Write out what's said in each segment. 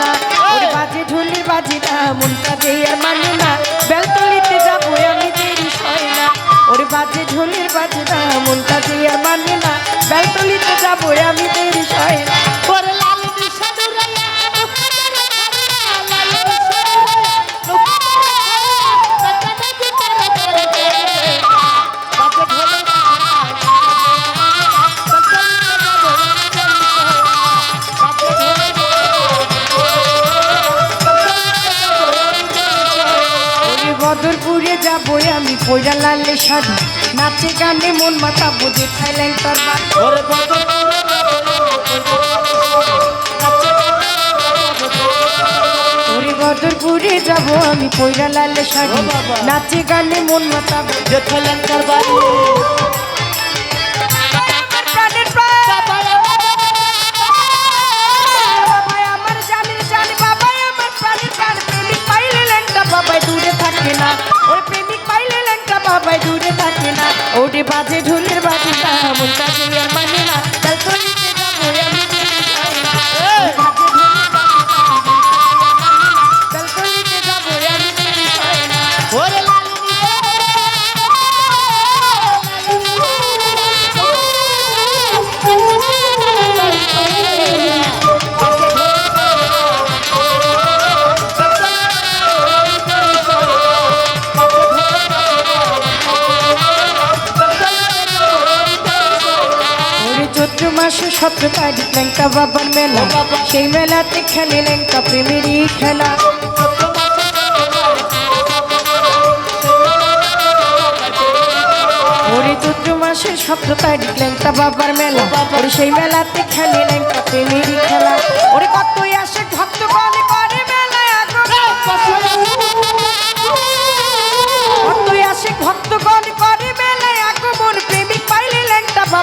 না ওর বাজে ঢুলি বাজি না মনটা যে আর মানে না বেলতলিতে যাব আমি দেরি হয় না। ওরে বাজে ঢুলির বাজি না মনটা যে আর মানে না বেলতলিতে যাব পয়লা লালে শাড়ি নাচে গানে মন মাথা বুঝে খাইলেন তার বদরপুরে যাব আমি পয়লা লালে বাবা। নাচে গানে মন মাথা বুঝে খাইলেন তার বাড়ি ওরে চৈত্র মাসে সতেরো তারিখ ল্যাংটা বাবার মেলা। সেই মেলাতে খেলে ল্যাংটা প্রেমেরই খেলা। ওরে চৈত্র মাসে সতেরো তারিখ ল্যাংটা বাবার মেলা। ওরে সেই মেলাতে খেলে ল্যাংটা প্রেমেরই খেলা। ওরে কতই আসে ভক্ত ভক্তগণ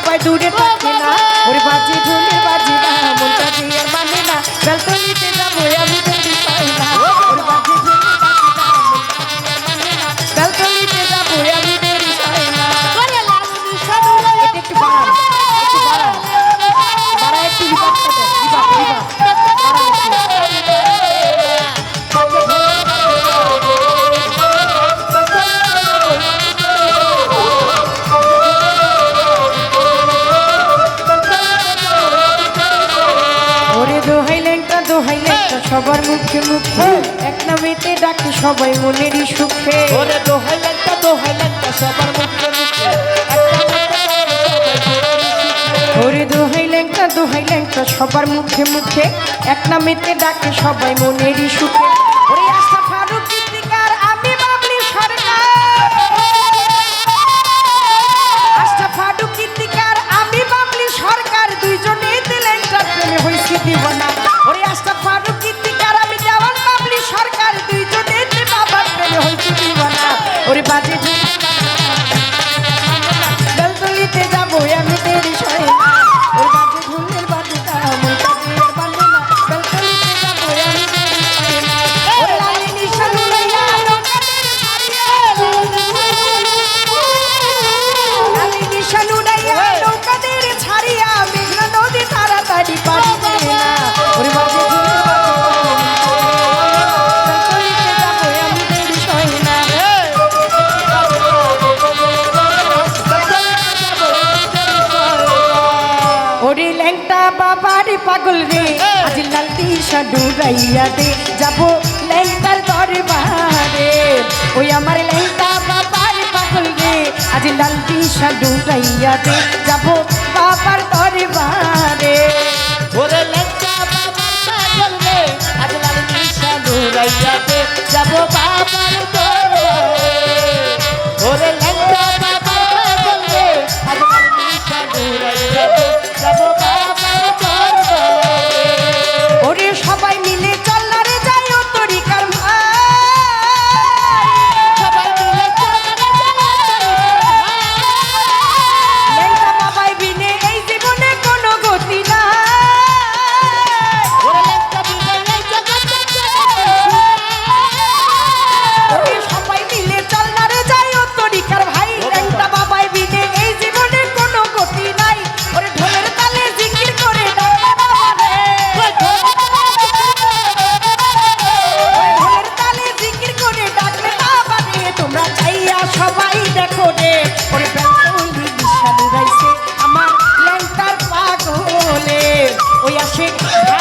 বাবাই দূরে থাকে না। ওরে বাজি দোহাই সবার মুখে মুখে। এক নামেতে ডাকে সবাই মনেরই সুখে। ওরে দোহাই লাগতা দোহাই লাগতা সবার মুখে মুখে। ওরে দোহাই সবার মুখে মুখে। এক নামেতে ডাকে সবাই মনেরই সুখে। ওরে আশা ফারুক বাবারে পাগল রে। আজ লাল দিশা ডুরাইয়া যাব ল্যাংটার দরবারে। ওই আমার ল্যাংটা বাবারে পাগল রে। আজ লাল দিশা ডুরাইয়া যাব বাবার দরবারে। ওরে লেঙ্কা বাবা পাগল রে আজ লাল নিশা নুরাইয়াতে যাব বাবার Patrick.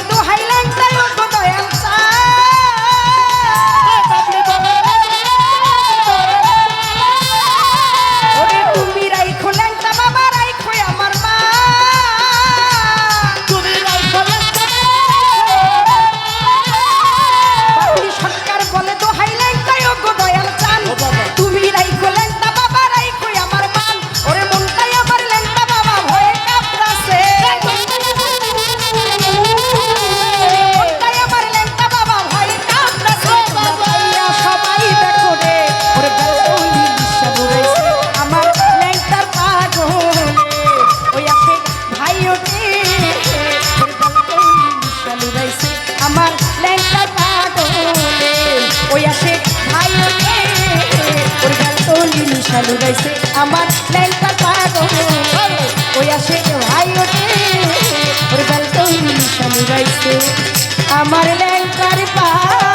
লুড়াইছে আমার লাইলটা পাগল। ওই আসে ভাই ওঠে ওর বেলটা আমার লাইলটার পাগল।